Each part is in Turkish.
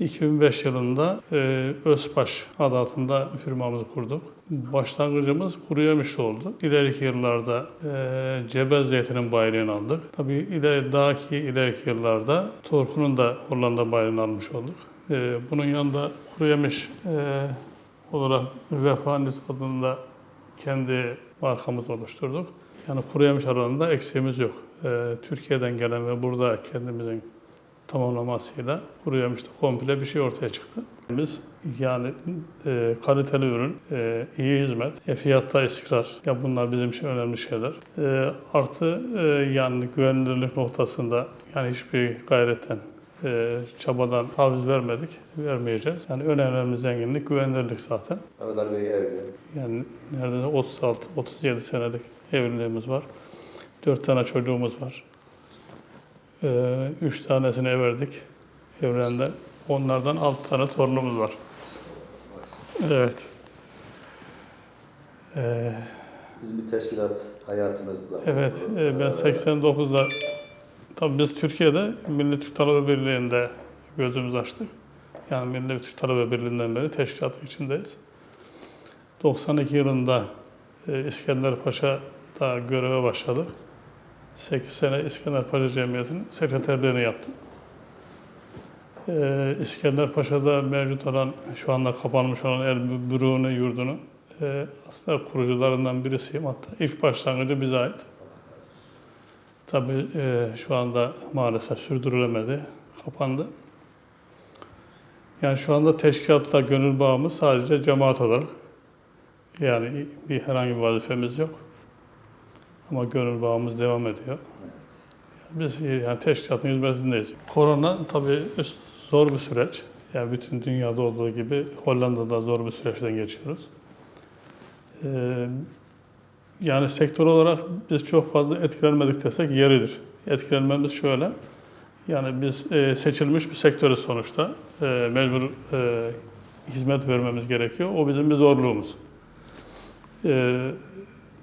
2005 yılında e, Özbaş adı altında firmamızı kurduk. Başlangıcımız kuru yemiş oldu. İleriki yıllarda e, Cebel Zeytin'in bayilini aldık. Tabii ileri, daha ki ileriki yıllarda Torku'nun da Hollanda bayilini almış olduk. E, bunun yanında kuru yemiş e, olarak Vefanis adında kendi markamızı oluşturduk. Yani kuru yemiş alanında eksiğimiz yok. E, Türkiye'den gelen ve burada kendimizin tamamlamasıyla kuru yemişte komple bir şey ortaya çıktı. Biz yani e, kaliteli ürün, e, iyi hizmet, e, fiyatta istikrar. Ya bunlar bizim için önemli şeyler. E, artı e, yani güvenilirlik noktasında yani hiçbir gayretten e, çabadan taviz vermedik, vermeyeceğiz. Yani en önemli zenginlik güvenilirlik zaten. Mehmet Ali Bey evli. Yani neredeyse 36-37 senelik evliliğimiz var. 4 tane çocuğumuz var. Ee, üç tanesini everdik evrende. Onlardan 6 tane torunumuz var. Evet. Ee, Siz bir teşkilat hayatınızda. evet, e, ben 89'da tabii biz Türkiye'de Milli Türk Talebe Birliği'nde gözümüzü açtık. Yani Milli Türk Talebe Birliği'nden beri teşkilatın içindeyiz. 92 yılında e, İskender Paşa'da göreve başladık. 8 sene İskender Paşa Cemiyeti'nin sekreterliğini yaptım. Ee, İskender Paşa'da mevcut olan, şu anda kapanmış olan El Büruğunu yurdunu e, aslında kurucularından birisiyim. Hatta ilk başlangıcı bize ait. Tabii e, şu anda maalesef sürdürülemedi, kapandı. Yani şu anda teşkilatla gönül bağımız sadece cemaat olarak. Yani bir herhangi bir vazifemiz yok. Ama gönül bağımız devam ediyor. Biz yani teşkilatın hizmetindeyiz. Korona tabii zor bir süreç. Yani bütün dünyada olduğu gibi Hollanda'da zor bir süreçten geçiyoruz. Ee, yani sektör olarak biz çok fazla etkilenmedik desek yeridir. Etkilenmemiz şöyle. Yani biz e, seçilmiş bir sektörüz sonuçta. E, mecbur e, hizmet vermemiz gerekiyor. O bizim bir zorluğumuz. E,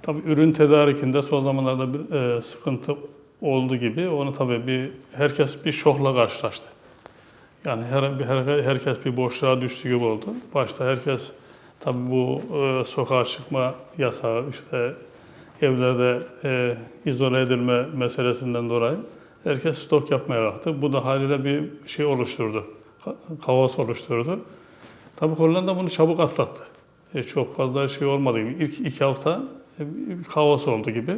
Tabii ürün tedarikinde son zamanlarda bir e, sıkıntı oldu gibi. Onu tabii bir herkes bir şokla karşılaştı. Yani her, her, herkes bir boşluğa düştü gibi oldu. Başta herkes tabii bu e, sokağa çıkma yasağı, işte evlerde e, izole edilme meselesinden dolayı herkes stok yapmaya kalktı. Bu da haliyle bir şey oluşturdu, ka- kaos oluşturdu. Tabii Hollanda bunu çabuk atlattı. E, çok fazla şey olmadı. İlk iki hafta bir kaos oldu gibi.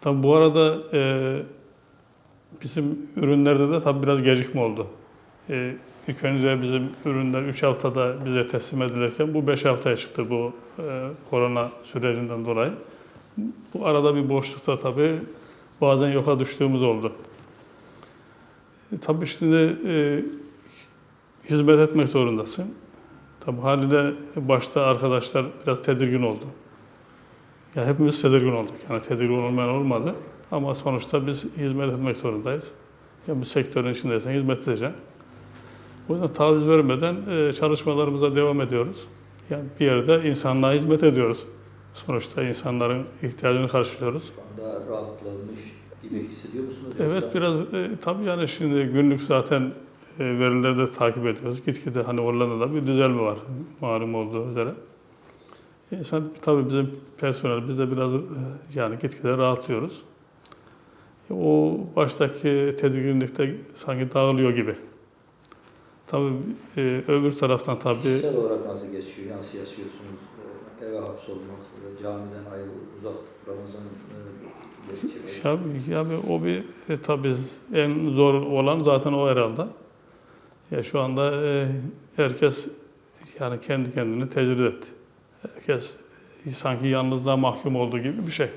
Tabii bu arada e, bizim ürünlerde de tabii biraz gecikme oldu. E, ilk önce bizim ürünler 3 haftada bize teslim edilirken bu 5 haftaya çıktı bu e, korona sürecinden dolayı. Bu arada bir boşlukta tabii bazen yoka düştüğümüz oldu. E, tabii şimdi e, hizmet etmek zorundasın. Tabii haliyle başta arkadaşlar biraz tedirgin oldu. Ya hepimiz tedirgin olduk. Yani tedirgin olmayan olmadı. Ama sonuçta biz hizmet etmek zorundayız. Ya bu sektörün içindeysen hizmet edeceksin. O yüzden taviz vermeden e, çalışmalarımıza devam ediyoruz. Yani bir yerde insanlığa hizmet ediyoruz. Sonuçta insanların ihtiyacını karşılıyoruz. Anda rahatlamış gibi hissediyor musunuz? Evet Yoksa- biraz e, tabii yani şimdi günlük zaten e, verileri de takip ediyoruz. Gitgide hani Hollanda'da bir düzelme var malum olduğu üzere. İnsan tabii bizim personel biz de biraz e, yani gitgide rahatlıyoruz. E, O baştaki tedirginlikte sanki dağılıyor gibi. Tabii e, öbür taraftan tabii Kişisel olarak nasıl geçiyor? Nasıl yaşıyorsunuz? Eve hapsolmak, e, camiden ayrı, uzak Ramazan e. Ya, yani o bir e, tabii en zor olan zaten o herhalde. Ya şu anda e, herkes yani kendi kendini tecrübe etti. Herkes sanki yalnızlığa mahkum olduğu gibi bir şey.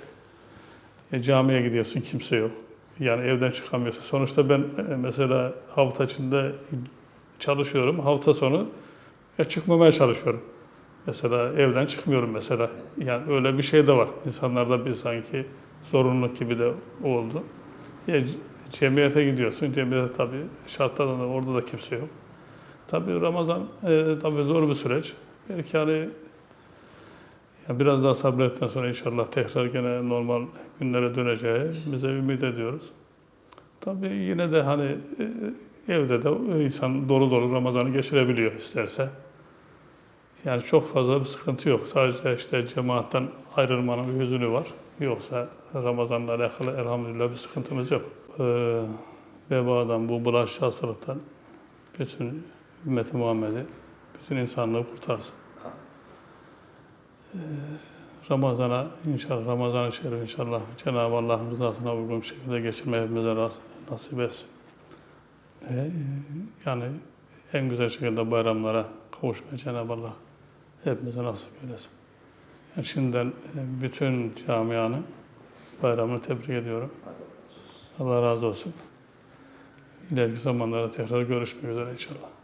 E, camiye gidiyorsun kimse yok. Yani evden çıkamıyorsun. Sonuçta ben e, mesela hafta içinde çalışıyorum. Hafta sonu e, çıkmamaya çalışıyorum. Mesela evden çıkmıyorum mesela. Yani öyle bir şey de var. İnsanlarda bir sanki zorunluluk gibi de oldu. Ya, c- cemiyete gidiyorsun. Cemiyete tabii şartlarda da orada da kimse yok. Tabii Ramazan e, tabii zor bir süreç. Belki hani ya biraz daha sabrettikten sonra inşallah tekrar gene normal günlere döneceği bize ümit ediyoruz. Tabii yine de hani e, evde de insan dolu dolu Ramazan'ı geçirebiliyor isterse. Yani çok fazla bir sıkıntı yok. Sadece işte cemaatten ayrılmanın bir hüzünü var. Yoksa Ramazan'la alakalı elhamdülillah bir sıkıntımız yok. Ee, vebadan, bu bulaşıcı hastalıktan bütün ümmeti Muhammed'i, bütün insanlığı kurtarsın. Ramazan'a inşallah, Ramazan-ı Şerif inşallah Cenab-ı Allah'ın rızasına uygun şekilde geçirmeyi hepimize nasip etsin. Ee, yani en güzel şekilde bayramlara kavuşmayı Cenab-ı Allah hepimize nasip eylesin. Yani şimdiden e, bütün camianın bayramını tebrik ediyorum. Allah. Allah razı olsun. İleriki zamanlarda tekrar görüşmek üzere inşallah.